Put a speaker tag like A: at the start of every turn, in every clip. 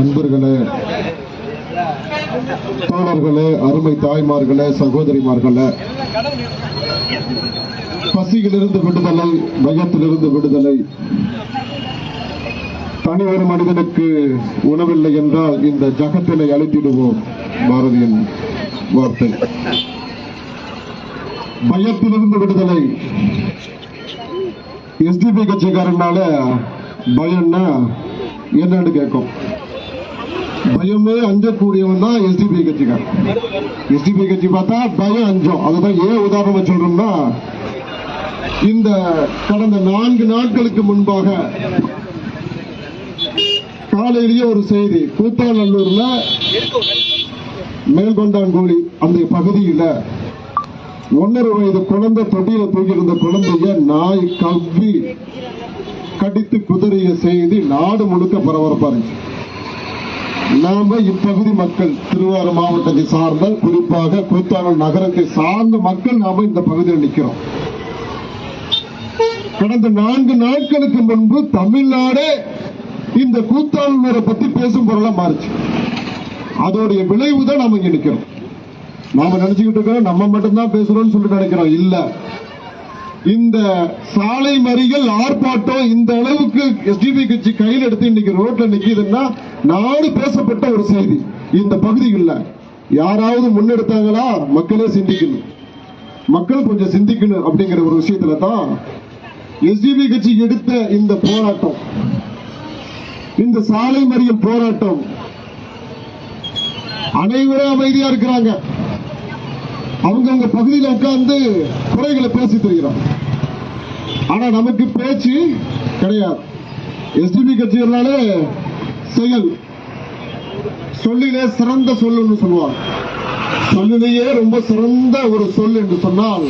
A: அன்பர்களே தோழர்களே அருமை தாய்மார்களே சகோதரிமார்களே பசியிலிருந்து விடுதலை பயத்திலிருந்து விடுதலை. தனி ஒரு மனிதனுக்கு உணவில்லை என்றால் இந்த ஜகத்தினை அழித்திடுவோம் பாரதியின் வார்த்தை. பயத்திலிருந்து விடுதலை. எஸ்டிபி கட்சிக்காரனால பயம்னா என்னன்னு கேட்கும். பயமே அஞ்சக்கூடியவன் தான் எஸ்டிபி கட்சிக்காரன். எஸ்டிபி கட்சி பார்த்தா பயம் அஞ்சம். அதுதான் ஏன் உதாரணம் சொல்றோம்னா இந்த கடந்த நான்கு நாட்களுக்கு முன்பாக காலையிலேயே ஒரு செய்தி கூத்தாநல்லூர்ல மேல்கொண்டான்கோழி அந்த பகுதியில ஒன்னரை வயது குழந்தை தொட்டியில தூக்கி இருந்த குழந்தைய நாய் கவ்வி கடித்து குதறிய செய்தி நாடு முழுக்க பரபரப்பா இருந்துச்சு நாம இப்பகுதி மக்கள் திருவாரூர் மாவட்டத்தை சார்ந்த குறிப்பாக கூத்தானூர் நகரத்தை சார்ந்த மக்கள் நாம இந்த பகுதியில் நிற்கிறோம் கடந்த நான்கு நாட்களுக்கு முன்பு தமிழ்நாடே இந்த கூத்தானூரை பத்தி பேசும் பொருளா மாறுச்சு. அதோடைய விளைவு தான் நாம இங்க நிற்கிறோம் நாம நினைச்சுக்கிட்டு இருக்கிறோம் நம்ம மட்டும்தான் பேசுறோம்னு சொல்லிட்டு நினைக்கிறோம். இல்ல இந்த சாலை மறியல் ஆர்ப்பாட்டம் இந்த அளவுக்கு எஸ்டிபி கட்சி கையில் எடுத்து இன்னைக்கு ரோட்ல நிக்குதுன்னா நாடு பேசப்பட்ட ஒரு செய்தி. இந்த பகுதிகளில் யாராவது முன்னெடுத்தாங்களா? மக்களே சிந்திக்கணும். மக்கள் கொஞ்சம் சிந்திக்கணும் அப்படிங்கிற ஒரு விஷயத்துல தான் எஸ்டிபி கட்சி எடுத்த இந்த போராட்டம். இந்த சாலை மறியல் போராட்டம். அனைவரும் அமைதியா இருக்கிறாங்க. அவங்கவுங்க பகுதியில் உட்கார்ந்து குறைகளை பேசி தெரிகிறோம். ஆனா நமக்கு பேச்சு கிடையாது. எஸ்டிபி கட்சிகளாலே செயல். சொல்லிலே சிறந்த சொல்லுன்னு சொல்லுவாங்க. சொல்லிலேயே ரொம்ப சிறந்த ஒரு சொல் என்று சொன்னால்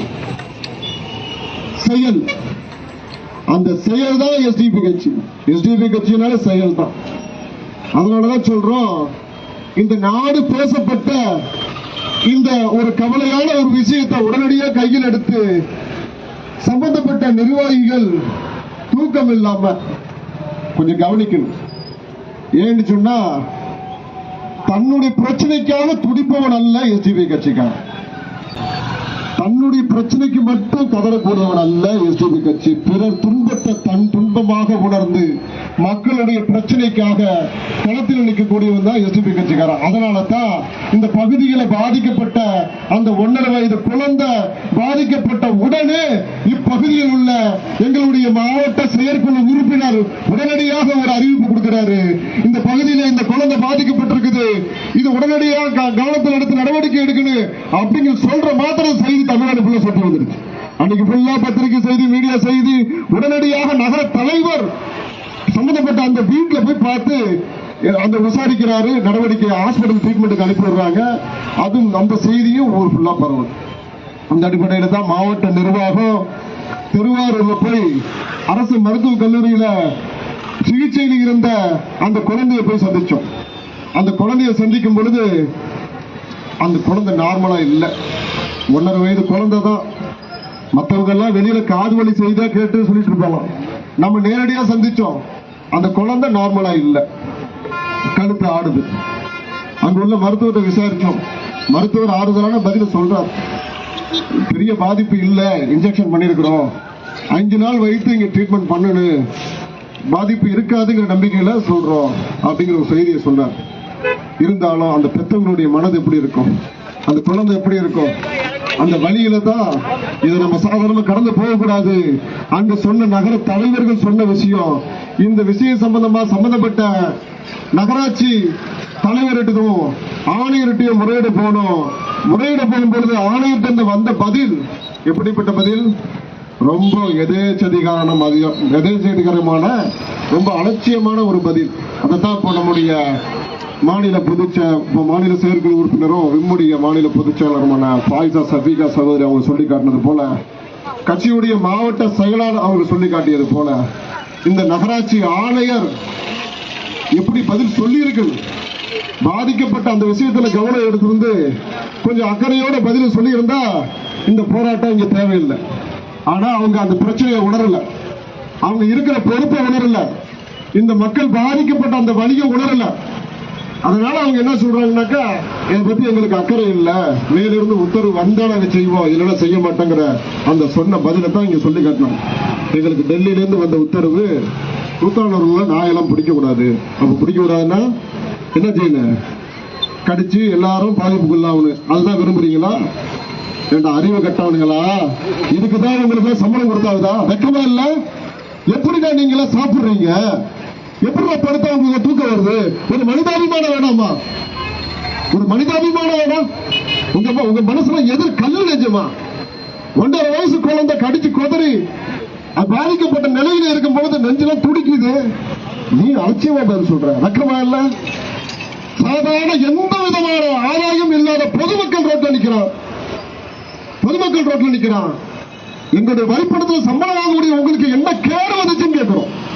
A: செயல். அந்த செயல் தான் எஸ்டிபி கட்சி. எஸ்டிபி கட்சினால செயல் தான் அதனாலதான் சொல்றோம் இந்த நாடு பேசப்பட்ட இந்த ஒரு கவலையான ஒரு விஷயத்தை உடனடியாக கையில் எடுத்து சம்பந்தப்பட்ட நிர்வாகிகள் தூக்கம் இல்லாம கொஞ்சம் கவனிக்கணும். ஏன்னு சொன்னா தன்னுடைய பிரச்சனைக்காக துடிப்பவன் அல்ல எஸ்டிபி கட்சிக்காரன். தன்னுடைய பிரச்சனைக்கு மட்டும் கதறக்கூடியவன் அல்ல எஸ்டிபி கட்சி. பிறர் துன்பத்தை தன் துன்பமாக உணர்ந்து மக்களுடைய பிரச்சனைக்காக களத்தில் நிற்கக்கூடியவன் தான் எஸ்டிபி கட்சிக்காரன். அதனால தான் இந்த பகுதிகளை பாதிக்கப்பட்ட அந்த ஒன்றரை வயது குழந்தை பாதிக்கப்பட்ட உடனே இப்பகுதியில் உள்ள எங்களுடைய மாவட்ட செயற்குழு உறுப்பினர் உடனடியாக ஒரு அறிவிப்பு கொடுக்கிறாரு. இந்த பகுதியில் இந்த குழந்தை பாதிக்கப்பட்டிருக்குது. இது உடனடியாக க- கவனத்தில் எடுத்து நடவடிக்கை எடுக்கணும் அப்படிங்கிற சொல்ற மாத்திரம் செய்தி தமிழ்நாடு ஃபுல்லா சொட்டு வந்துருச்சு. அன்னைக்கு ஃபுல்லா பத்திரிகை செய்தி மீடியா செய்தி உடனடியாக நகர தலைவர் சம்பந்தப்பட்ட அந்த வீட்டில் போய் பார்த்து அந்த விசாரிக்கிறாரு நடவடிக்கை ஹாஸ்பிட்டல் ட்ரீட்மெண்ட்டுக்கு அனுப்பி விடுறாங்க. அதுவும் அந்த செய்தியும் ஊர் ஃபுல்லாக பரவும் அந்த அடிப்படையில் தான் மாவட்ட நிர்வாகம் திருவாரூரில் போய் அரசு மருத்துவக் கல்லூரியில் சிகிச்சையில் இருந்த அந்த குழந்தையை போய் சந்தித்தோம் அந்த குழந்தையை சந்திக்கும் பொழுது அந்த குழந்தை நார்மலாக இல்லை. ஒன்றரை வயது குழந்தை தான். மற்றவங்கெல்லாம் வெளியில் காது வலி செய்தா கேட்டு சொல்லிட்டு இருப்பாங்க நம்ம நேரடியாக சந்தித்தோம் அந்த குழந்தை நார்மலா இல்லை. கழுத்து ஆடுது. அங்க உள்ள மருத்துவத்தை விசாரிச்சோம். மருத்துவர் ஆறுதலான பதில சொல்றார். பெரிய பாதிப்பு இல்லை இன்ஜெக்ஷன் பண்ணிருக்கிறோம். அஞ்சு நாள் வைத்து இங்க ட்ரீட்மெண்ட் பண்ணணும். பாதிப்பு இருக்காதுங்கிற நம்பிக்கையில சொல்றோம் அப்படிங்கிற ஒரு செய்தியை சொன்னார். இருந்தாலும் அந்த பெத்தவங்களுடைய மனது எப்படி இருக்கும்? அந்த குழந்தை எப்படி இருக்கும்? அந்த வழியில தான் இதை நம்ம சாதாரணமா கடந்து போகக்கூடாது. அங்க சொன்ன நகர தலைவர்கள் சொன்ன விஷயம். இந்த விஷயம் சம்பந்தமா சம்பந்தப்பட்ட நகராட்சி தலைவர்கிட்டதும் ஆணையர்கிட்டையும் முறையிட போனோம் முறையிட போகும் பொழுது ஆணையர்கிட்ட வந்த பதில் எப்படிப்பட்ட பதில்? ரொம்ப எதேச்சதிகாரம் அதிகம் எதேச்சதிகாரமான ரொம்ப அலட்சியமான ஒரு பதில். அதைத்தான் இப்போ நம்முடைய மாநில பொதுச்ச இப்போ மாநில செயற்குழு உறுப்பினரும் விம்முடைய மாநில பொதுச் செயலருமான ஃபாயிசா சஃபீகா சகோதரி அவங்க சொல்லி காட்டினது போல கட்சியுடைய மாவட்ட செயலாளர் அவங்க சொல்லி காட்டியது போல இந்த நகராட்சி ஆணையர் எப்படி பதில் சொல்லியிருக்கு பாதிக்கப்பட்ட அந்த விஷயத்துல கவனம் எடுத்திருந்து கொஞ்சம் அக்கறையோட பதில் சொல்லியிருந்தா இந்த போராட்டம் இங்க தேவையில்லை. ஆனா அவங்க அந்த பிரச்சனையை உணரல. அவங்க இருக்கிற பொறுப்பை உணரல. இந்த மக்கள் பாதிக்கப்பட்ட அந்த வழியை உணரல. அதனால அவங்க என்ன சொல்றாங்கன்னாக்கா இதை பத்தி எங்களுக்கு அக்கறை இல்லை. மேலிருந்து உத்தரவு வந்தா நாங்க செய்வோம். இல்லைன்னா செய்ய மாட்டோங்கிற அந்த சொன்ன பதிலை தான் இங்க சொல்லி காட்டினாங்க எங்களுக்கு டெல்லியிலேருந்து வந்த உத்தரவு கூத்தானவர்களை நாயெல்லாம் பிடிக்க கூடாது அப்ப பிடிக்க கூடாதுன்னா என்ன செய்யணும்? கடிச்சு எல்லாரும் பாதிப்புக்குள்ளாகணும். அதுதான் விரும்புறீங்களா? ஏண்டா அறிவு கட்டவனுங்களா? இதுக்குதான் உங்களுக்கு சம்பளம் கொடுத்தாவுதா? வெக்கமா இல்ல? எப்படிதான் நீங்களா சாப்பிடுறீங்க? எப்படி படுத்தா உங்களுக்கு தூக்கம் வருது? ஒரு மனிதாபிமானம் வேணாமா? ஒரு மனிதாபிமானம் வேணாம் உங்க உங்க மனசுல எதிர் கல்லு நெஞ்சமா? ஒன்றரை வயசு குழந்தை கடிச்சு கொதறி அது பாதிக்கப்பட்ட நிலையில இருக்கும் பொழுது நெஞ்செல்லாம் துடிக்குது. நீ அலட்சியமா பதில் சொல்ற. வெக்கமா இல்ல. சாதாரண எந்த விதமான ஆதாயம் இல்லாத பொதுமக்கள் ரோட்ல நிக்கிறான். பொதுமக்கள் ரோட்ல நிக்கிறான். எங்களுடைய வரிப்படத்துல சம்பளம் வாங்கக்கூடிய உங்களுக்கு என்ன கேடு வந்துச்சுன்னு கேட்கிறோம்.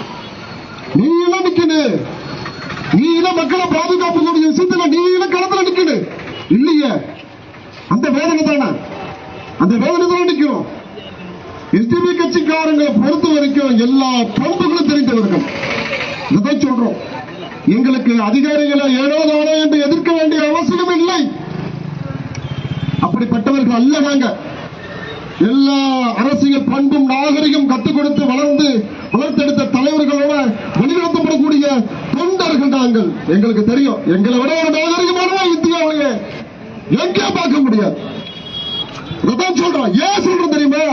A: நீ எல்லாம் நிக்கணும் நீ எல்லாம் மக்களை பாதுகாப்புக்கூடிய விஷயத்துல நீ எல்லாம் களத்துல நிக்கணும் இல்லையே? அந்த வேதனை தானே? அந்த வேதனை தானே நிக்கிறோம் எஸ்டிபி கட்சிக்காரங்களை பொறுத்த வரைக்கும் எல்லா பொறுப்புகளும் தெரிந்தவர்கள். இதை சொல்றோம். எங்களுக்கு அதிகாரிகளை ஏனோ தானோ என்று எதிர்க்க வேண்டிய அவசியம் இல்லை. அப்படிப்பட்டவர்கள் அல்ல நாங்கள் எல்லா அரசியல் பண்பும் நாகரிகம் கற்றுக் கொடுத்து வளர்ந்து வளர்த்தெடுத்த தலைவர்களோட வழிநடத்தப்படக்கூடிய தொண்டர்கள் நாங்கள் எங்களுக்கு தெரியும். எங்களை விட ஒரு நாகரிகமான இந்தியாவிலேயே எங்கே பார்க்க முடியாது. அதான் சொல்றோம் ஏன் சொல்றோம் தெரியுமா?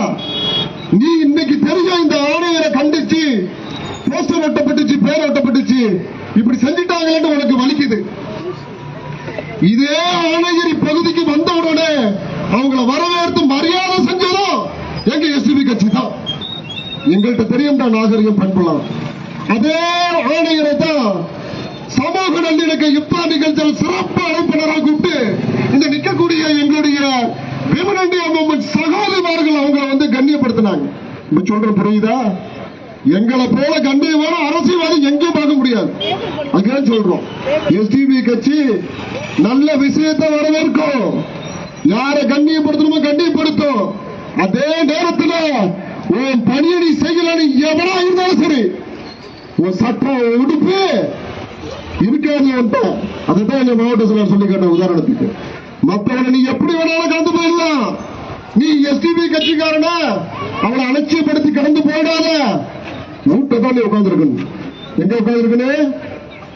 A: நீ இன்னைக்கு தெரியும் இந்த ஆணையரை கண்டிச்சு போஸ்டர் ஒட்டப்பட்டுச்சு பேர் ஒட்டப்பட்டுச்சு இப்படி செஞ்சுட்டாங்களேன்னு உனக்கு வலிக்குது. இதே ஆணையரி பகுதிக்கு வந்த உடனே அவங்கள வரவேற்று மரியாதை செஞ்சு எங்க எஸ்டிபி கட்சி தான்? எங்கள்கிட்ட தெரியும்டா நாகரிகம் பண்புலாம். அதே ஆணையரை தான் சமூக நல்லிணக்க யுத்தா நிகழ்ச்சியில் சிறப்பு அழைப்பினராக கூப்பிட்டு இந்த நிற்கக்கூடிய எங்களுடைய விமன் இந்தியா சகோதரிமார்கள் அவங்களை வந்து கண்ணியப்படுத்தினாங்க. இப்ப சொல்ற புரியுதா? எங்களை போல கண்ணியமான அரசியல்வாதி எங்கேயும் பார்க்க முடியாது. அதுதான் சொல்றோம்? எஸ்டிபி கட்சி நல்ல விஷயத்தை வரவேற்கும். யாரை கண்ணியப்படுத்தணுமோ கண்ணியப்படுத்தும். அதே நேரத்தில் உன் பணியை நீ செய்யலன்னு எவனா இருந்தாலும் சரி உன் சட்டம் உடுப்பு இருக்காது அதுதான் எங்க மாவட்ட செயலர் சொல்லி கேட்ட உதாரணத்துக்கு. மத்தவனை நீ எப்படி வேணாலும் கடந்து போயிடலாம். நீ எஸ்டிபி கட்சிக்காரன? அவனை அலட்சியப்படுத்தி கடந்து போயிடாத. வீட்டை தான் நீ உட்கார்ந்து எங்க உட்கார்ந்து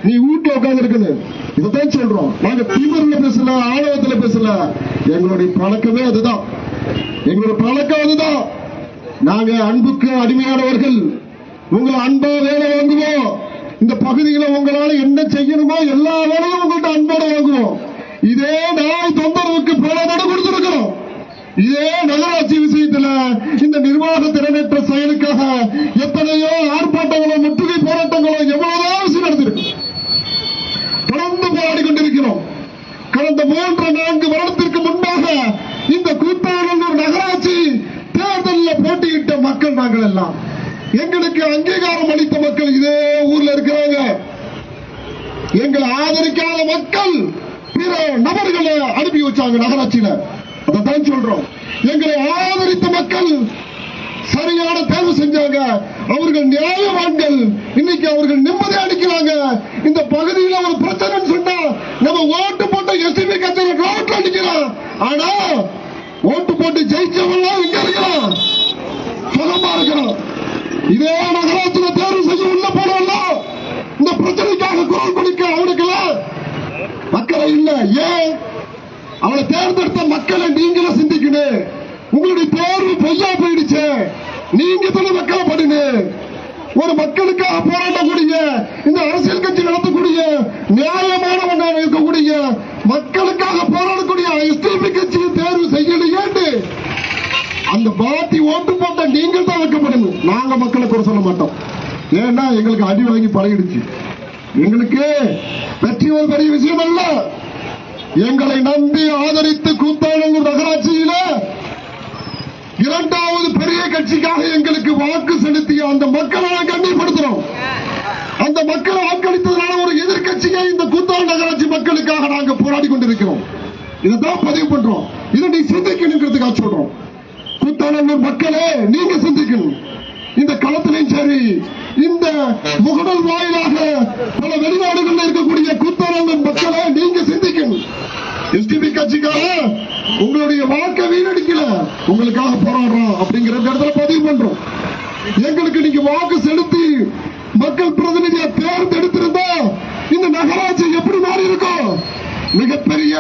A: நீ வீட்டுல உட்கார்ந்து இதைத்தான் சொல்றோம். நாங்க தீவிரல பேசல ஆணவத்துல பேசல. எங்களுடைய பழக்கமே அதுதான். எங்களுடைய பழக்கம் அதுதான். நாங்க அன்புக்கு அடிமையானவர்கள். உங்களை அன்பா வேலை வாங்குவோம். இந்த பகுதிகளை உங்களால என்ன செய்யணுமோ எல்லா வேலையும் உங்கள்கிட்ட அன்போட வாங்குவோம். இதே நாய் தொந்தரவுக்கு பல நடு கொடுத்திருக்கிறோம். இதே நகராட்சி விஷயத்துல இந்த நிர்வாக திறனற்ற செயலுக்காக எத்தனையோ ஆர்ப்பாட்டங்களை முற்றுகை போராட்டங்களோ எவ்வளவுதான் விஷயம் நடந்திருக்கு தொடர்ந்து போராடி கொண்டிருக்கிறோம் கடந்த மூன்று நான்கு வருடத்திற்கு முன்பாக இந்த கூத்தாநல்லூர் நகராட்சி தேர்தலில் போட்டியிட்ட மக்கள் நாங்கள் எல்லாம் எங்களுக்கு அங்கீகாரம் அளித்த மக்கள் இதே ஊர்ல இருக்கிறாங்க. எங்களை ஆதரிக்காத மக்கள் பிற நபர்களை அனுப்பி வச்சாங்க நகராட்சியில. சொல்றோம். எங்களை ஆதரித்த மக்கள் சரியான தேர்வு செஞ்சாங்க. அவர்கள் நியாயவான்கள். இன்னைக்கு அவர்கள் நிம்மதி அடிக்கிறாங்க இந்த பகுதியில் ஒரு பிரச்சனை சொன்னா நம்ம ஓட்டு போட்ட எஸ்டிபி கட்சியில ரோட்ல அடிக்கலாம் ஆனா ஓட்டு போட்டு ஜெயிச்சவங்க இங்க இருக்கிறான் சுகமா இருக்கிறோம் இதே நகரத்தில் தேர்வு செய்ய உள்ள போனோம்ல இந்த பிரச்சனைக்காக குரல் கொடுக்க அவனுக்கு மக்களை இல்ல. ஏன்? அவனை தேர்ந்தெடுத்த மக்களை நீங்களும் சிந்திக்கணும். உங்களுடைய தேர்வு பொய்யா போயிடுச்சு. நீங்க தானே மக்களை படுங்க ஒரு மக்களுக்காக போராடக்கூடிய இந்த அரசியல் கட்சி நடத்தக்கூடிய நியாயமானவனாக இருக்கக்கூடிய மக்களுக்காக போராடக்கூடிய எஸ்டிபி கட்சியை தேர்வு செய்யலையேன்னு அந்த பார்ட்டி ஓட்டு போட்ட நீங்கள் தான் வைக்கப்படணும். நாங்க மக்களை குறை சொல்ல மாட்டோம். ஏன்னா எங்களுக்கு அடி வாங்கி பழகிடுச்சு. எங்களுக்கு வெற்றி ஒரு பெரிய விஷயம் அல்ல. எங்களை நம்பி ஆதரித்து கூத்தாநல்லூர் நகராட்சியில இரண்டாவது பெரிய கட்சிக்காக எங்களுக்கு வாக்கு செலுத்திய அந்த மக்களை நாங்க கண்ணியப்படுத்துறோம் அந்த மக்களை வாக்களித்ததுனால ஒரு எதிர்கட்சியை இந்த கூத்தாள் நகராட்சி மக்களுக்காக நாங்க போராடி கொண்டிருக்கிறோம். இதைத்தான் பதிவு பண்றோம். இதை நீ சிந்திக்கணுங்கிறதுக்காக சொல்றோம். கூத்தாநல்லூர் மக்களே நீங்க சிந்திக்கணும். இந்த களத்திலையும் சரி இந்த முகடல் வாயிலாக பல வெளிநாடுகளில் இருக்கக்கூடிய கூத்தாளர்கள் மக்களை நீங்க சிந்திக்கணும். எஸ்டிபி கட்சிக்காக உங்களுடைய வாழ்க்கை வீணடிக்கல. உங்களுக்காக போராடுறோம் அப்படிங்கிற இடத்துல பதிவு பண்றோம். எங்களுக்கு நீங்க வாக்கு செலுத்தி மக்கள் பிரதிநிதியை தேர்ந்தெடுத்திருந்தா இந்த நகராட்சி எப்படி மாறி இருக்கும் மிகப்பெரிய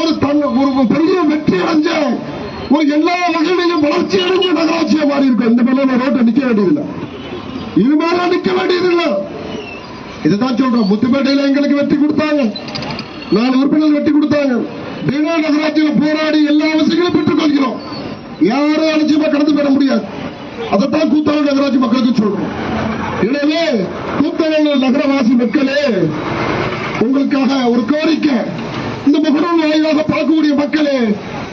A: ஒரு தன் ஒரு பெரிய வெற்றி அடைஞ்ச எல்லா வகையிலையும் வளர்ச்சி அடைஞ்ச நகராட்சியா மாறி இருக்கும் இந்த மேல ரோட்டை நிக்க வேண்டியதில்லை. இது மேல நிக்க வேண்டியதில்லை. இதுதான் சொல்றோம். முத்துப்பேட்டையில எங்களுக்கு வெற்றி கொடுத்தாங்க. நாலு உறுப்பினர் வெட்டி கொடுத்தாங்க. தின நகராட்சியில் போராடி எல்லா அவசியங்களும் பெற்றுக் கொள்கிறோம் யாரும் அலட்சியமா கடந்து பெற முடியாது. அதைத்தான் கூத்தாளர் நகராட்சி மக்களுக்கு சொல்றோம். எனவே கூத்தாளர் நகரவாசி மக்களே உங்களுக்காக ஒரு கோரிக்கை. இந்த முகநூல் வாயிலாக பார்க்கக்கூடிய மக்களே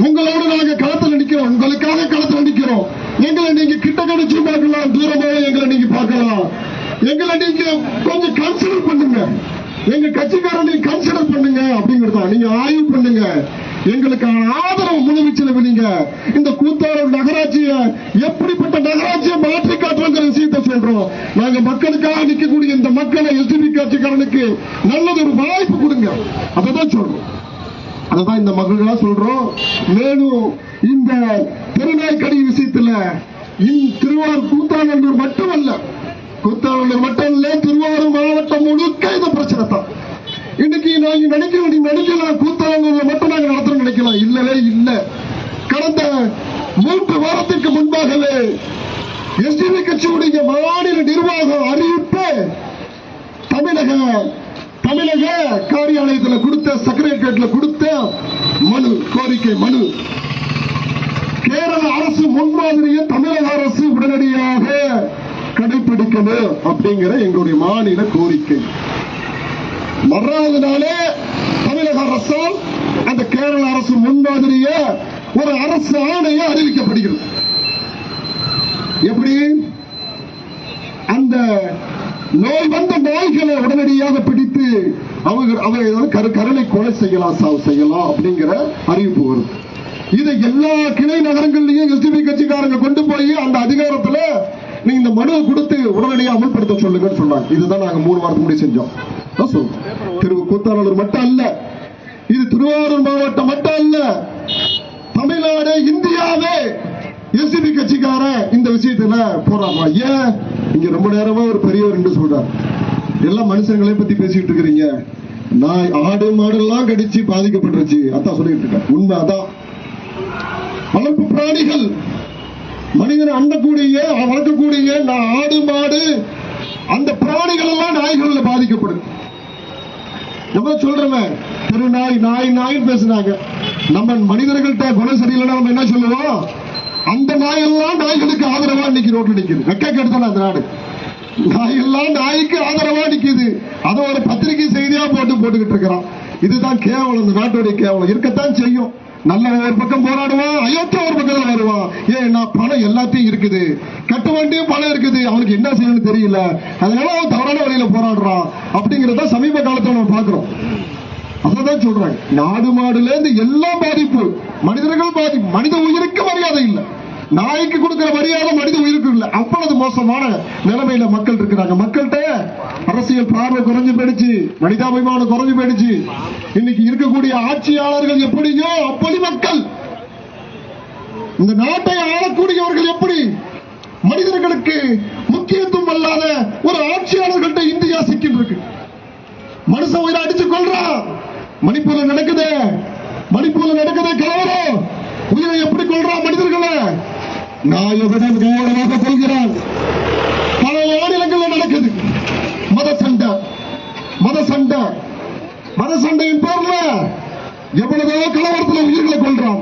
A: உங்களோட நாங்க களத்தில் நிற்கிறோம். உங்களுக்காக களத்தில் நிற்கிறோம். எங்களை நீங்க கிட்ட கணிச்சு பார்க்கலாம் தூரமாக எங்களை நீங்க பார்க்கலாம். எங்களை நீங்க கொஞ்சம் கன்சிடர் பண்ணுங்க. எங்க கட்சிக்காரன் நீங்க கன்சிடர் பண்ணுங்க அப்படிங்கறதா நீங்க ஆய்வு பண்ணுங்க. எங்களுக்கான ஆதரவு முழுவீச்சில் நீங்க இந்த கூத்தாளர் நகராட்சியை எப்படிப்பட்ட நகராட்சியை மாற்றி காட்டுறோங்கிற விஷயத்தை சொல்றோம். நாங்க மக்களுக்காக நிற்கக்கூடிய இந்த மக்களை எஸ்டிபி கட்சிக்காரனுக்கு நல்லது ஒரு வாய்ப்பு கொடுங்க. அதை சொல்றோம். அதுதான் இந்த மகளா சொல்றோம். மேலும் இந்த திருநாய்க்கடி விஷயத்துல திருவாரூர் கூத்தாநல்லூர் மட்டுமல்ல கூத்தாநல்லூர் மட்டும் இல்ல திருவாரூர் மாவட்டம் முழுக்க இந்த பிரச்சனை தான். இன்னைக்கு நாங்க நினைக்க வேண்டிய நினைக்கலாம் கூத்தாநல்லூர்ல மட்டும் நாங்க நடத்த நினைக்கலாம் இல்லவே இல்ல. கடந்த மூன்று வாரத்திற்கு முன்பாகவே எஸ்டிபி கட்சியுடைய மாநில நிர்வாகம் அறிவிப்பு தமிழக தமிழக காரியாலயத்தில் கொடுத்த செக்ரட்டரியேட்ல கொடுத்த மனு கோரிக்கை மனு. கேரள அரசு முன்மாதிரியை தமிழக அரசு உடனடியாக கடைபிடிக்கணும் அப்படிங்கிற எங்களுடைய மாநில கோரிக்கை. மறாவது நாளே தமிழக அரசால் அந்த கேரள அரசு முன்மாதிரிய ஒரு அரசு ஆணையை அறிவிக்கப்படுகிறது. எப்படி? அந்த நோய் வந்த நோய்களை உடனடியாக பிடித்து அவங்க அவங்க கரு கருணை கொலை செய்யலாம் சாவு செய்யலாம் அப்படிங்கிற அறிவிப்பு வரும் இதை எல்லா கிளை நகரங்கள்லயும் எஸ்டிபி கட்சிக்காரங்க கொண்டு போய் அந்த அதிகாரத்துல நீங்க இந்த மனுவை கொடுத்து உடனடியாக அமல்படுத்த சொல்லுங்கன்னு சொன்னாங்க. இதுதான் நாங்க மூணு வாரத்துக்கு முன்னாடி செஞ்சோம். அதான் திரு கூத்தாளர் மட்டும் அல்ல. இது திருவாரூர் மாவட்டம் மட்டும் அல்ல. தமிழ்நாடு இந்தியாவே எஸ்டிபி கட்சிக்காரன் இந்த விஷயத்துல போறாமா ஏன்? இங்க ரொம்ப நேரமா ஒரு பெரியவர் என்று சொல்றாரு. எல்லா மனுஷங்களை பத்தி பேசிட்டு இருக்கிறீங்க. நாய் ஆடு மாடு எல்லாம் கடிச்சு பாதிக்கப்பட்டுருச்சு. அதான் சொல்லிட்டு இருக்கேன். உண்மை அதான் வளர்ப்பு பிராணிகள். மனிதன் அண்டக்கூடிய வளர்க்கக்கூடிய நான் ஆடு மாடு அந்த பிராணிகள் எல்லாம் நாய்கள்ல பாதிக்கப்படும். நம்ம சொல்றோமே திரு நாய் நாய் நாய் பேசுனாங்க நம்ம மனிதர்கள்ட்ட குணம் சரியில்லைன்னா நம்ம என்ன சொல்லுவோம்? அந்த நாயெல்லாம் நாய்களுக்கு ஆதரவா இன்னைக்கு ரோட்ல நிற்கிறது வெக்க கெடுத்தான அந்த நாடு. நாயெல்லாம் நாய்க்கு ஆதரவா நிக்குது. அதை ஒரு பத்திரிகை செய்தியா போட்டு போட்டுக்கிட்டு இருக்கிறான். இதுதான் கேவலம் இந்த நாட்டுடைய கேவலம். இருக்கத்தான் செய்யும். நல்ல ஒரு பக்கம் போராடுவான் அயோத்தியா ஒரு பக்கத்தில் வருவான். ஏன்னா பணம் எல்லாத்தையும் இருக்குது. கட்ட வண்டியும் பணம் இருக்குது. அவனுக்கு என்ன செய்யணும்னு தெரியல. அதனால அவன் தவறான வழியில போராடுறான். அப்படிங்கறத சமீப காலத்துல நம்ம பாக்குறோம் அதான் சொல்றாங்க. நாடு மாடுல இருந்து எல்லாம் பாதிப்பு மனிதர்கள் பாதிப்பு மனித உயிருக்கு மரியாதை இல்லை. நாய்க்கு கொடுக்கிற மரியாதை மனித உயிருக்கு இல்லை. அவ்வளவு மோசமான நிலைமையில மக்கள் இருக்கிறாங்க. மக்கள்கிட்ட அரசியல் பார்வை குறைஞ்சு போயிடுச்சு. மனிதாபிமானம் குறைஞ்சு போயிடுச்சு. இன்னைக்கு இருக்கக்கூடிய ஆட்சியாளர்கள் எப்படியோ அப்படி மக்கள். இந்த நாட்டை ஆளக்கூடியவர்கள் எப்படி? மனிதர்களுக்கு முக்கியத்துவம் அல்லாத ஒரு ஆட்சியாளர்கள்ட்ட இந்தியா சிக்கின்றிருக்கு. மனுஷ உயிரை அடிச்சு கொள்றான் மணிப்பூர்ல நடக்குது. மணிப்பூர்ல நடக்குது கலவரம். உயிரை எப்படி கொள்றான் மனிதர்களை? நாயகடன் கௌரவமாக கொள்கிறார். பல மாநிலங்களில் நடக்குது. மத சண்டை மத சண்டை மத சண்டையின் பேர்ல எவ்வளவோ கலவரத்தில் உயிர்களை கொள்றான்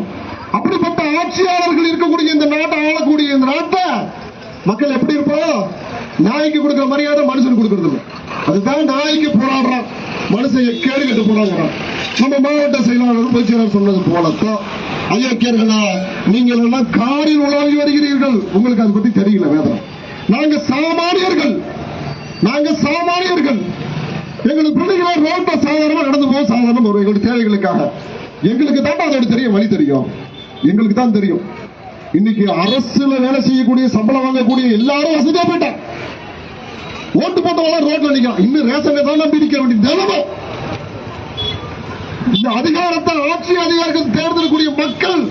A: அப்படிப்பட்ட ஆட்சியாளர்கள் இருக்கக்கூடிய இந்த நாட்டை ஆளக்கூடிய இந்த நாட்டை மக்கள் எப்படி இருப்போம் நாய்க்கு கொடுக்கிற மரியாதை மனுஷனுக்கு கொடுக்கறது அதுதான் நாய்க்கு போராடுறான். மனுஷன் கேடு கட்டு போறாங்கிறான் நம்ம மாவட்ட செயலாளர் பொதுச் சொன்னது போலத்தான். ஐயோக்கியர்களா நீங்கள் எல்லாம் காரில் உலாவி வருகிறீர்கள். உங்களுக்கு அதை பத்தி தெரியல வேதம் நாங்க சாமானியர்கள். நாங்க சாமானியர்கள். எங்களுக்கு பிள்ளைகளை ரோட்ல சாதாரணமா நடந்து போக சாதாரண வரும். எங்களுடைய தேவைகளுக்காக. எங்களுக்கு தான் அதோட தெரியும் வழி தெரியும். எங்களுக்கு தான் தெரியும். இன்னைக்கு அரசுல வேலை செய்யக்கூடிய சம்பளம் வாங்கக்கூடிய எல்லாரும் வசதியா போயிட்டாங்க. ஓட்டு போட்டவங்க ரோட்ல நிக்கலாம் இன்னும் ரேஷன் தான் நம்பி நிக்க வேண்டிய நிலைமை இந்த அதிகாரத்தை ஆட்சி அதிகாரிகள் தேர்ந்தெடுக்கக்கூடிய மக்கள்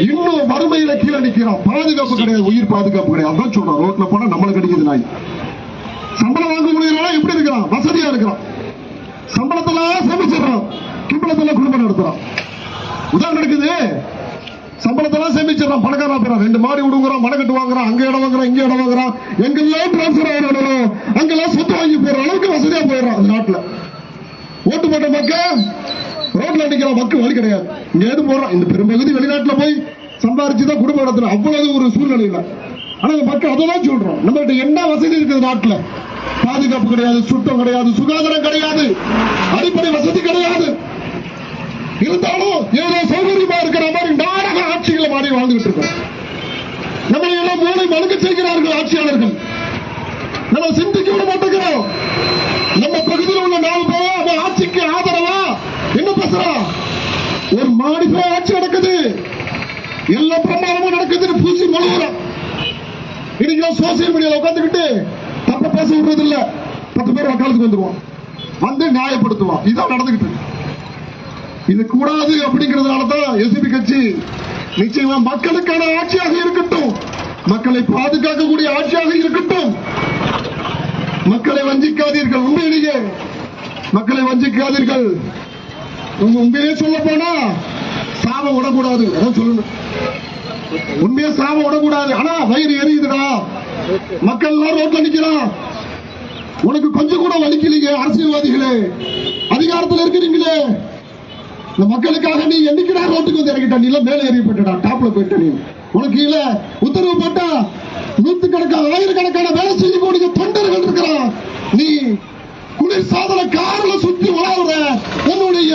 A: இன்னும் வறுமையில கீழே நிக்கிறான். பாதுகாப்பு கிடையாது உயிர் பாதுகாப்பு கிடையாது. அதான் சொல்றான். ரோட்ல போனா நம்மளை கிடைக்குது நாய். சம்பளம் வாங்க முடியல எப்படி இருக்கிறான்? வசதியா இருக்கிறான். சம்பளத்தெல்லாம் சேமிச்சிடறான். கிம்பளத்துல குடும்பம் நடத்துறான். உதாரணம் இருக்குது சம்பளத்தெல்லாம் சேமிச்சிடறான். பணக்காரா போயிறான் ரெண்டு மாடி விடுங்கிறான் மணக்கட்டு கட்டு வாங்குறான் அங்க இடம் வாங்குறான் இங்க இடம் வாங்குறான். எங்கெல்லாம் டிரான்ஸ்பர் ஆகணும் அங்கெல்லாம் சொத்து வாங்கி போற அளவுக்கு வசதியா போயிடுறான் அந்த நாட்டுல. ஓட்டு போட்ட மக்கள் ரோட்ல அடிக்கிற மக்கள் வழி கிடையாது. இங்க எது போடுறான்? இந்த பெரும்பகுதி வெளிநாட்டுல போய் சம்பாரிச்சு தான் குடும்பம் நடத்துறோம் அவ்வளவு ஒரு சூழ்நிலை இல்ல ஆனா இந்த மக்கள் அதெல்லாம் சொல்றோம். நம்மகிட்ட என்ன வசதி இருக்குது நாட்டுல? பாதுகாப்பு கிடையாது சுத்தம் கிடையாது சுகாதாரம் கிடையாது. அடிப்படை வசதி கிடையாது. இருந்தாலும் ஏதோ சௌகரியமா இருக்கிற மாதிரி நாடக ஆட்சிகளை மாறி வாழ்ந்துட்டு இருக்கோம். நம்மளை எல்லாம் மூளை மழுக்க செய்கிறார்கள் ஆட்சியாளர்கள். நம்ம சிந்திக்க விட மாட்டேங்கிறோம். நம்ம பகுதியில் உள்ள நாலு பேர் அவன் ஆட்சிக்கு ஆதரவா? என்ன பேசுறான் ஒரு மாடி போய் ஆட்சி நடக்குது. எல்லா பிரமாதமும் நடக்குதுன்னு பூசி மழுகுறான். இன்னைக்கு சோசியல் மீடியால உட்காந்துக்கிட்டு தப்ப பேச விடுறது இல்ல பத்து பேர் வக்காலத்துக்கு வந்துருவான். வந்து நியாயப்படுத்துவான். இதான் நடந்துகிட்டு இருக்கு. இது கூடாது அப்படிங்கறதுனால தான் எஸ்பி கட்சி நிச்சயமா மக்களுக்கான ஆட்சியாக இருக்கட்டும். மக்களை பாதுகாக்கக்கூடிய ஆட்சியாக இருக்கட்டும். மக்களை வஞ்சிக்காதீர்கள் உண்மையிலேயே. மக்களை வஞ்சிக்காதீர்கள். உங்க உண்மையிலே சொல்ல போனா சாபம் விடக்கூடாது. அதான் சொல்லணும். உண்மையா சாபம் விடக்கூடாது. ஆனா வயிறு எரியுதுடா. மக்கள் எல்லாம் ரோட்ல நிக்கிறான். உனக்கு கொஞ்சம் கூட வலிக்கலீங்க அரசியல்வாதிகளே. அதிகாரத்தில் இருக்கிறீங்களே. இந்த மக்களுக்காக நீ என்னைக்குடா ரோட்டுக்கு வந்து இறங்கிட்ட? நீ மேலே ஏறி போயிட்டடா டாப்ல போயிட்ட நீ. உனக்கு இல்ல உத்தரவு போட்டா நூத்துக்கணக்கான ஆயிரக்கணக்கான வேலை செய்யக்கூடிய தொண்டர்கள் இருக்கிறான் நீ குளிர் சாதன கார்ல சுத்தி உலாவுற. உன்னுடைய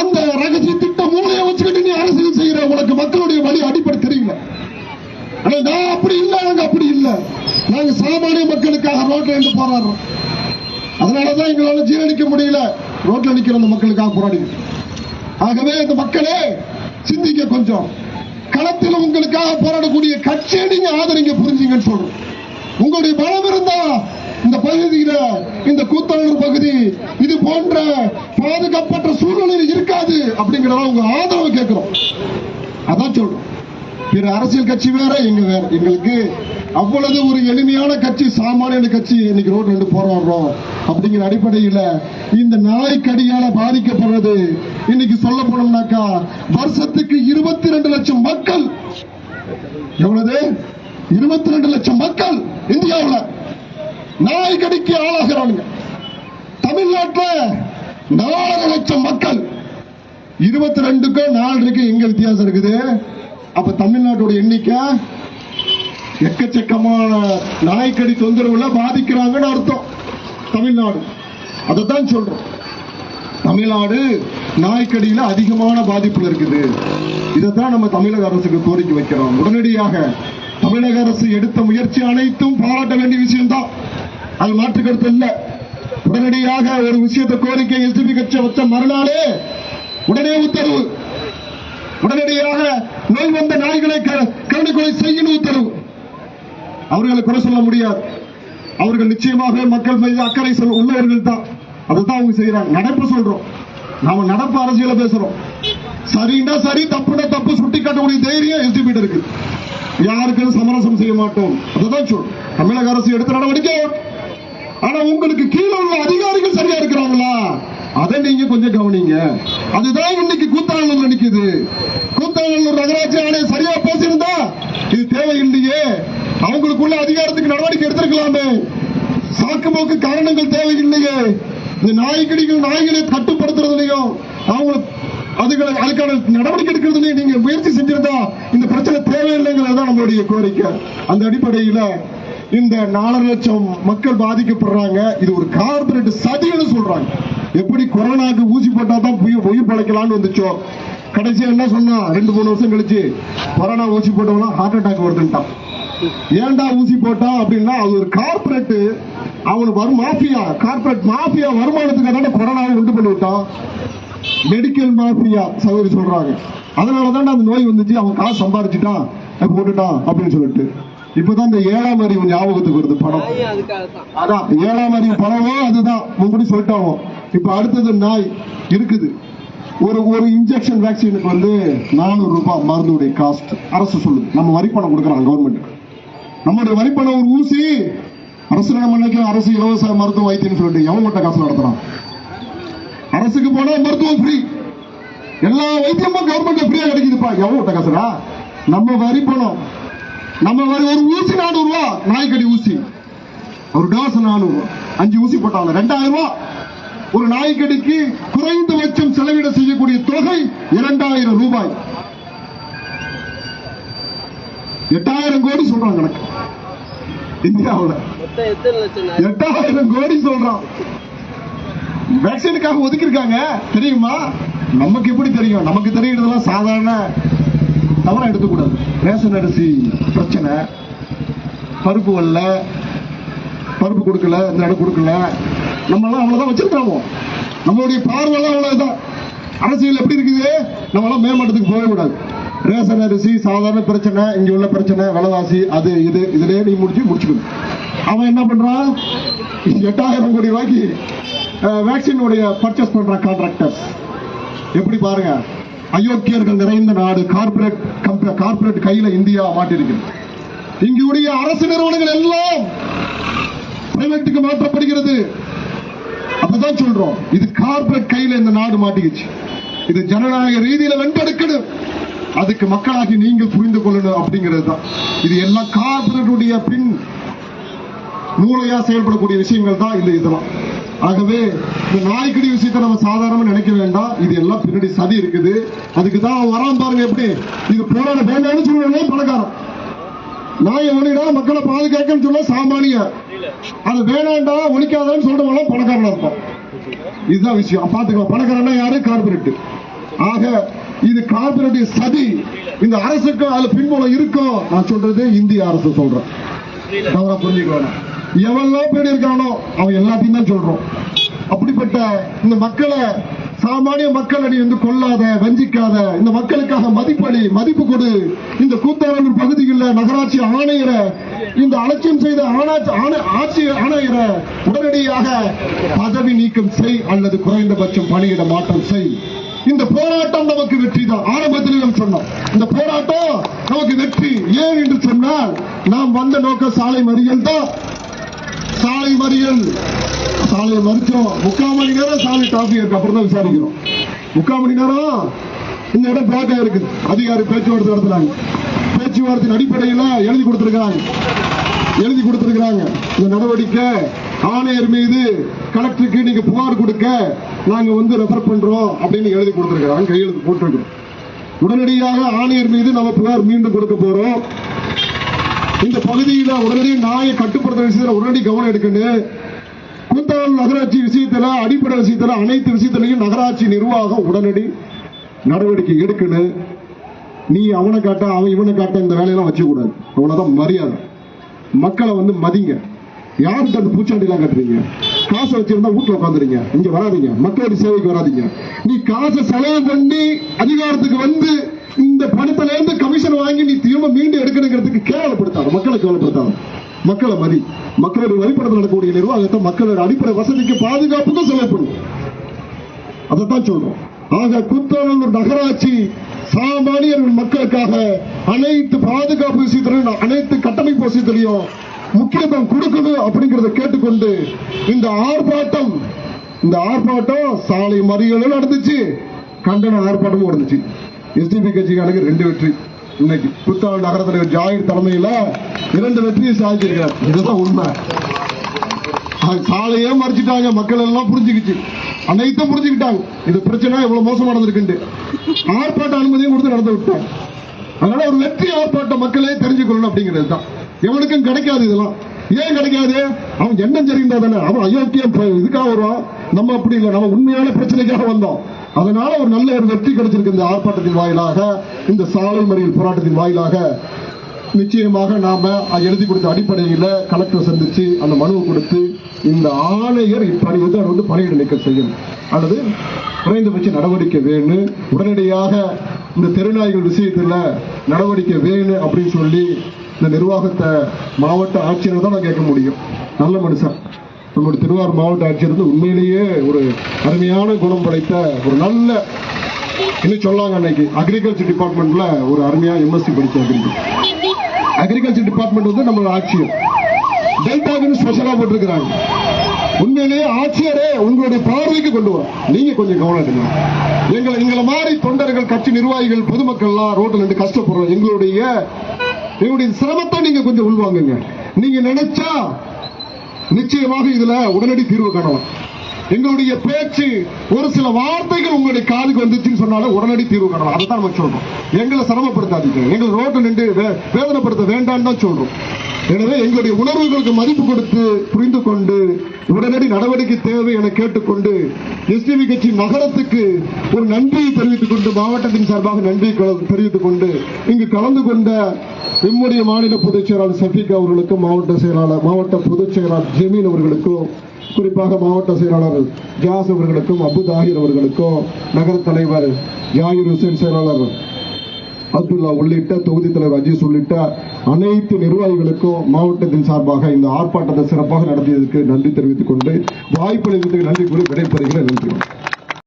A: அந்த ரகசிய திட்ட மூலையை வச்சுக்கிட்டு நீ அரசியல் செய்யற. உனக்கு மக்களுடைய வழி அடிப்படை தெரியல. ஆனா நான் அப்படி இல்லை நாங்க அப்படி இல்லை. நாங்க சாமானிய மக்களுக்காக ரோட்ல இருந்து போராடுறோம். அதனாலதான் எங்களால ஜீரணிக்க முடியல. ரோட்ல நிக்கிற அந்த மக்களுக்காக போராடி ஆகவே இந்த மக்களே சிந்திக்க கொஞ்சம். களத்தில் உங்களுக்காக போராடக்கூடிய கட்சியை நீங்க ஆதரிங்க புரிஞ்சுங்கன்னு சொல்றோம். உங்களுடைய பலம் இருந்தா இந்த பகுதியில இந்த கூத்தாளர் பகுதி இது போன்ற பாதுகாப்பற்ற சூழ்நிலையில் இருக்காது அப்படிங்கிறத உங்க ஆதரவு கேட்கிறோம். அதான் சொல்றோம். பிற அரசியல் கட்சி வேற எங்க வேற. எங்களுக்கு அவ்வளவு ஒரு எளிமையான கட்சி சாமானிய கட்சி இன்னைக்கு ரோட்ல இருந்து போராடுறோம் அப்படிங்கிற அடிப்படையில இந்த நாய்க்கடியால பாதிக்கப்படுறது இன்னைக்கு சொல்ல போனோம்னாக்கா வருஷத்துக்கு இருபத்தி ரெண்டு லட்சம் மக்கள். எவ்வளவு? இருபத்தி ரெண்டு லட்சம் மக்கள் இந்தியாவுல. நாய்க்கடிக்கு ஆளாகிறானுங்க. தமிழ்நாட்டில் நாலரை லட்சம் மக்கள். இருபத்தி ரெண்டுக்கும் நாலரைக்கு எங்க வித்தியாசம் இருக்குது? அப்ப தமிழ்நாட்டோட எண்ணிக்கை எக்கச்சக்கமான நாய்க்கடி தொந்தரவுல பாதிக்கிறாங்கன்னு அர்த்தம். தமிழ்நாடு. அதைத்தான் சொல்றோம். தமிழ்நாடு நாய்க்கடியில அதிகமான பாதிப்புல இருக்குது. இதைத்தான் நம்ம தமிழக அரசுக்கு கோரிக்கை வைக்கிறோம். உடனடியாக தமிழக அரசு எடுத்த முயற்சி அனைத்தும் பாராட்ட வேண்டிய விஷயம்தான். அது மாற்று கருத்து இல்ல. உடனடியாக ஒரு விஷயத்தை கோரிக்கை எஸ்டிபி கட்சி வச்ச மறுநாளே உடனே உத்தரவு. உடனடியாக நோய் வந்த நாய்களை க- கருணைக்கொலை செய்யணும் உத்தரவு. அவர்களை குறை சொல்ல முடியாது. அவர்கள் நிச்சயமாக மக்கள் மீது அக்கறை சொல் உள்ளவர்கள் தான் அதுதான் அவங்க செய்யறாங்க. நடப்பு சொல்றோம். நாம நடப்பு அரசியல பேசுறோம். சரின்னா சரி தப்புனா தப்பு சுட்டி காட்டக்கூடிய தைரியம் எஸ்டிபி இருக்கு. யாருக்கும் சமரசம் செய்ய மாட்டோம். அதுதான் சொல் தமிழக அரசு எடுத்த நடவடிக்கை. ஆனா உங்களுக்கு கீழே உள்ள அதிகாரிகள் சரியா இருக்கிறாங்களா? அதை நீங்க கொஞ்சம் கவனிங்க. அதுதான் இன்னைக்கு கூத்தாளர் நினைக்குது கூத்தாளர் நகராட்சி ஆணையம் சரியா பேசியிருந்தா இது தேவையில்லையே. அவங்களுக்குள்ள அதிகாரத்துக்கு நடவடிக்கை எடுத்திருக்கலாமே. சாக்கு போக்கு காரணங்கள் தேவையில்லையே. இந்த நாய்க்கடிகள் நாய்களை கட்டுப்படுத்துறதுலையும் அவங்க அதுகளை அதுக்கான நடவடிக்கை எடுக்கிறதுலையும் நீங்க முயற்சி செஞ்சிருந்தா இந்த பிரச்சனை தேவையில்லைங்கிறது தான் நம்மளுடைய கோரிக்கை. அந்த அடிப்படையில இந்த நாலரை லட்சம் மக்கள் பாதிக்கப்படுறாங்க. இது ஒரு கார்பரேட் சதின்னு சொல்றாங்க. எப்படி கொரோனாக்கு ஊசி போட்டா தான் உயிர் உயிர் பழைக்கலாம்னு வந்துச்சோ? கடைசியா என்ன சொன்னா ரெண்டு மூணு வருஷம் கழிச்சு கொரோனா ஊசி போட்டவங்க ஹார்ட் அட்டாக் வருதுன்ட்டான். ஏன்டா ஊசி போட்டான் அப்படின்னா அது ஒரு கார்பரேட் அவனுக்கு வரும் மாஃபியா கார்பரேட் மாஃபியா வருமானத்துக்காக கொரோனாவை உண்டு பண்ணி விட்டான் மெடிக்கல் மாஃபியா சகோதரி சொல்றாங்க. அதனாலதான் அந்த நோய் வந்துச்சு அவன் காசு சம்பாரிச்சுட்டான் போட்டுட்டான் அப்படின்னு சொல்லிட்டு. இப்பதான் இந்த ஏழாம் அறிவு ஞாபகத்துக்கு வருது படம்.
B: தான்
A: அதான் ஏழாம் அறிவு படமோ அதுதான் முன்னாடி சொல்லிட்டாங்க. இப்ப அடுத்தது நாய் இருக்குது. ஒரு ஒரு இன்ஜெக்ஷன் வேக்சினுக்கு வந்து நானூறு ரூபாய் மருந்துடைய காஸ்ட் அரசு சொல்லுது. நம்ம வரி பணம் கொடுக்குறாங்க கவர்மெண்ட் நம்மளுடைய வரி பணம் ஒரு ஊசி அரசு நம்ம அரசு இலவச மருத்துவ வைத்தியம் சொல்லிட்டு எவன் மட்டும் காசு நடத்துறான்? அரசுக்கு போனா மருத்துவம் ஃப்ரீ எல்லா வைத்தியமும் கவர்மெண்ட் ஃப்ரீயா கிடைக்குதுப்பா. எவன் காசுடா? நம்ம வரி பணம். நம்ம வரி ஒரு ஊசி நானூறு ரூபா நாய்க்கடி ஊசி. ஒரு டோஸ் நானூறு. ரூபா அஞ்சு ஊசி போட்டாங்க. ரெண்டாயிரம் ரூபா. ஒரு நாய்க்கடிக்கு குறைந்தபட்சம் செலவிட செய்யக்கூடிய தொகை இரண்டாயிரம் ரூபாய். எட்டாயிரம் கோடி சொல்றாங்க கணக்கு இந்தியாவில். எட்டாயிரம் கோடி சொல்றான். வேக்சினுக்காக ஒதுக்கி இருக்காங்க தெரியுமா? நமக்கு எப்படி தெரியும்? நமக்கு தெரியுறதெல்லாம் சாதாரண தவறா எடுத்துக்கூடாது. ரேஷன் அரிசி பிரச்சனை. பருப்பு வரல. பருப்பு கொடுக்கல. இந்த இடம் கொடுக்கல. நம்ம எல்லாம் அவ்வளவுதான் வச்சிருக்காமோ நம்மளுடைய பார்வைலாம் அவ்வளவுதான். அரசியல் எப்படி இருக்குது? நம்ம எல்லாம் மேம்பட்டத்துக்கு போகவே ரேஷன் அரிசி சாதாரண பிரச்சனை இங்க உள்ள பிரச்சனை விலைவாசி அது இது இதிலே நீ முடிச்சு முடிச்சுக்கணும். அவன் என்ன பண்றான் எட்டாயிரம் கோடி ரூபாய்க்கு வேக்சின் உடைய பர்ச்சேஸ் பண்றான் கான்ட்ராக்டர்ஸ் எப்படி பாருங்க? அயோக்கியர்கள் நிறைந்த நாடு கார்பரேட் கார்பரேட் கையில இந்தியா மாட்டிருக்கு இங்குடைய அரசு நிறுவனங்கள் எல்லாம் பிரைவேட்டுக்கு மாற்றப்படுகிறது. அப்பதான் சொல்றோம். இது கார்பரேட் கையில இந்த நாடு மாட்டிக்கிச்சு. இது ஜனநாயக ரீதியில வென்றெடுக்கணும் அதுக்கு மக்களாகி நீங்கள் புரிந்து கொள்ளணும் அப்படிங்கிறது தான். இது எல்லாம் கார்பரேட்டுடைய பின் மூளையா செயல்படக்கூடிய விஷயங்கள் தான் இல்லை இதெல்லாம். ஆகவே இந்த நாய்க்கடி விஷயத்தை நம்ம சாதாரணமா நினைக்க வேண்டாம். இது எல்லாம் பின்னாடி சதி இருக்குது. அதுக்கு தான் அவன் வரான் பாருங்க எப்படி. இது போராட வேண்டாம்னு சொல்லுவாங்க பணக்காரன். நாயை ஒளிடா மக்களை பாதுகாக்கன்னு சொல்ல சாமானிய. அது வேணாண்டா ஒழிக்காதான்னு சொல்றவங்க பணக்காரனா இருப்பான். இதுதான் விஷயம். பாத்துக்கலாம் பணக்காரனா யாரு? கார்பரேட் ஆக இது கார்பரேட் சதி. இந்த அரசுக்கு அதுல பின்புலம் இருக்கும் நான் சொல்றது இந்திய அரசு சொல்றேன். தவறா புரிஞ்சுக்க வேணாம். எவெல்லாம் பேர் இருக்கானோ அவன் எல்லாத்தையும் தான் சொல்றோம். அப்படிப்பட்ட இந்த மக்களை சாமானிய மக்களை நீ வந்து கொல்லாத வஞ்சிக்காத இந்த மக்களுக்காக மதிப்பளி மதிப்பு கொடு. இந்த கூத்தாளூர் பகுதிகளில் நகராட்சி ஆணையரை இந்த அலட்சியம் செய்த ஆட்சி ஆணையரை உடனடியாக பதவி நீக்கம் செய் அல்லது குறைந்தபட்சம் பணியிட மாற்றம் செய். இந்த போராட்டம் நமக்கு வெற்றி தான். ஆரம்பத்தில் நாம் சொன்னோம். இந்த போராட்டம் நமக்கு வெற்றி. ஏன் என்று சொன்னால் நாம் வந்த நோக்க சாலை மறியல் தான். சாலை மறியல் சாலை மறிச்சோம் முக்கால் மணி நேரம் சாலை டிராபிக் இருக்கு. அப்புறம் தான் விசாரிக்கிறோம். முக்கால் மணி நேரம் இந்த இடம் பிளாக் ஆயிருக்கு அதிகாரி பேச்சுவார்த்தை நடத்துறாங்க. பேச்சுவார்த்தையின் அடிப்படையில் எழுதி கொடுத்துருக்காங்க எழுதி கொடுத்திருக்கிறாங்க. இந்த நடவடிக்கை ஆணையர் மீது கலெக்டருக்கு நீங்க புகார் கொடுக்க நாங்க வந்து ரெஃபர் பண்றோம் அப்படின்னு எழுதி கொடுத்திருக்கிறாங்க. கையெழுத்து போட்டிருக்கிறோம் உடனடியாக ஆணையர் மீது நம்ம புகார் மீண்டும் கொடுக்க போறோம். இந்த பகுதியில் உடனடி நாயை கட்டுப்படுத்த விஷயத்தில் உடனடி கவனம் எடுக்கணும் கூத்தாள் நகராட்சி விஷயத்தில் அடிப்படை விஷயத்தில் அனைத்து விஷயத்திலையும் நகராட்சி நிர்வாகம் உடனடி நடவடிக்கை எடுக்கணும் நீ அவனை காட்ட அவன் இவனை காட்ட இந்த வேலையெல்லாம் வச்சுக்கூடாது. அவ்வளோதான் மரியாதை. மக்களை வந்து மதிங்க. யாருக்கு அந்த பூச்சாண்டிலாம் கட்டுறீங்க? காசை வச்சிருந்தா வீட்டில் உட்காந்துறீங்க இங்க வராதீங்க. மக்களுடைய சேவைக்கு வராதீங்க. நீ காசை செலவு பண்ணி அதிகாரத்துக்கு வந்து இந்த பணத்துல இருந்து கமிஷன் வாங்கி நீ திரும்ப மீண்டும் எடுக்கணுங்கிறதுக்கு கேவலப்படுத்தாங்க மக்களை கேவலப்படுத்தாங்க மக்களை மதி. மக்களுடைய வழிபடத்தில் நடக்கக்கூடிய நிர்வாகத்தை மக்களோட அடிப்படை வசதிக்கு பாதுகாப்புக்கும் செலவுப்படும் அதைத்தான் சொல்றோம். ஆக குத்தாலூர் நகராட்சி சாமானியர்கள் மக்களுக்காக அனைத்து பாதுகாப்பு விஷயத்திலும் அனைத்து கட்டமைப்பு விஷயத்திலையும் முக்கியத்துவம் கொடுக்கணும் அப்படிங்கறத கேட்டுக்கொண்டு இந்த ஆர்ப்பாட்டம் இந்த ஆர்ப்பாட்டம் சாலை மறியலும் நடந்துச்சு. கண்டன ஆர்ப்பாட்டமும் நடந்துச்சு. எஸ்டிபி கட்சிக்காரனுக்கு ரெண்டு வெற்றி. இன்னைக்கு புத்தாள் நகர தலைவர் ஜாயிர் தலைமையில இரண்டு வெற்றியை சாதிச்சிருக்கிறார். இதுதான் உண்மை. அது மறைச்சிட்டாங்க. மக்கள் எல்லாம் புரிஞ்சுக்கிச்சு. அனைத்தும் புரிஞ்சுக்கிட்டாங்க. இது பிரச்சனை இவ்வளவு மோசமா நடந்திருக்கு ஆர்ப்பாட்ட அனுமதியும் கொடுத்து நடந்து விட்டாங்க அதனால ஒரு வெற்றி ஆர்ப்பாட்ட மக்களே தெரிஞ்சுக்கொள்ளணும் அப்படிங்கிறது தான். எவனுக்கும் கிடைக்காது இதெல்லாம். ஏன் கிடைக்காது? அவன் என்ன சரிந்தா தானே? அவன் அயோக்கியம் இதுக்காக வருவான். நம்ம அப்படி இல்லை. நம்ம உண்மையான பிரச்சனைக்காக வந்தோம். அதனால ஒரு நல்ல ஒரு வெற்றி கிடைச்சிருக்கு இந்த ஆர்ப்பாட்டத்தின் வாயிலாக இந்த சாலை மறியல் போராட்டத்தின் வாயிலாக. நிச்சயமாக நாம எழுதி கொடுத்த அடிப்படையில் கலெக்டர் சந்திச்சு அந்த மனுவை கொடுத்து இந்த ஆணையர் இப்பணி வந்து அவர் வந்து பணியிட நீக்கம் செய்யும். அல்லது குறைந்தபட்ச நடவடிக்கை வேணும் உடனடியாக இந்த தெருநாய்கள் விஷயத்துல நடவடிக்கை வேணும் அப்படின்னு சொல்லி இந்த நிர்வாகத்தை மாவட்ட ஆட்சியர் தான் நான் கேட்க முடியும். நல்ல மனுஷன். நம்முடைய திருவாரூர் மாவட்ட ஆட்சியர் வந்து உண்மையிலேயே ஒரு அருமையான குணம் படைத்த ஒரு நல்ல இன்னும் சொல்லாங்க அன்னைக்கு அக்ரிகல்ச்சர் டிபார்ட்மெண்ட்ல ஒரு அருமையா எம்எஸ்சி படிச்ச அக்ரிகல்ச்சர் டிபார்ட்மெண்ட் வந்து நம்மளோட ஆட்சியர். டெல்டாக்குன்னு ஸ்பெஷலா போட்டிருக்கிறாங்க. உண்மையிலேயே ஆட்சியரே உங்களுடைய பார்வைக்கு கொண்டு வரும் நீங்க கொஞ்சம் கவனம் எடுங்க. எங்களை எங்களை மாதிரி தொண்டர்கள் கட்சி நிர்வாகிகள் பொதுமக்கள்லாம் ரோட்டில் நின்று கஷ்டப்படுறோம் எங்களுடைய எங்களுடைய சிரமத்தை நீங்க கொஞ்சம் உள்வாங்குங்க. நீங்க நினைச்சா நிச்சயமாக இதுல உடனடி தீர்வு காணலாம். எங்களுடைய பேச்சு ஒரு சில வார்த்தைகள் உங்களுடைய காதுக்கு வந்துச்சுன்னு சொன்னாலும் உடனடி தீர்வு காணலாம். அதை தான் நம்ம சொல்றோம். எங்களை சிரமப்படுத்தாதீங்க. எங்களை ரோட்டை நின்று வே- வேதனைப்படுத்த வேண்டாம்னு தான் சொல்றோம். எனவே எங்களுடைய உணர்வுகளுக்கு மதிப்பு கொடுத்து புரிந்து கொண்டு உடனடி நடவடிக்கை தேவை என கேட்டுக்கொண்டு எஸ்டிவி கட்சி நகரத்துக்கு ஒரு நன்றியை தெரிவித்துக் கொண்டு மாவட்டத்தின் சார்பாக நன்றியை தெரிவித்துக் கொண்டு இங்கு கலந்து கொண்ட நம்முடைய மாநில பொதுச் செயலாளர் சஃபீக் அவர்களுக்கும் மாவட்ட செயலாளர் மாவட்ட பொதுச் செயலாளர் ஜெமீன் அவர்களுக்கும் குறிப்பாக மாவட்ட செயலாளர் ஜாஸ் அவர்களுக்கும் அபு தாகிர் அவர்களுக்கும் நகர தலைவர் ஜாகிர் ஹுசேன் செயலாளர் அப்துல்லா உள்ளிட்ட தொகுதி தலைவர் அஜீஸ் உள்ளிட்ட அனைத்து நிர்வாகிகளுக்கும் மாவட்டத்தின் சார்பாக இந்த ஆர்ப்பாட்டத்தை சிறப்பாக நடத்தியதற்கு நன்றி தெரிவித்துக் கொண்டு வாய்ப்பளித்ததுக்கு நன்றி கூறி விடைபெறுகிறேன். நன்றி.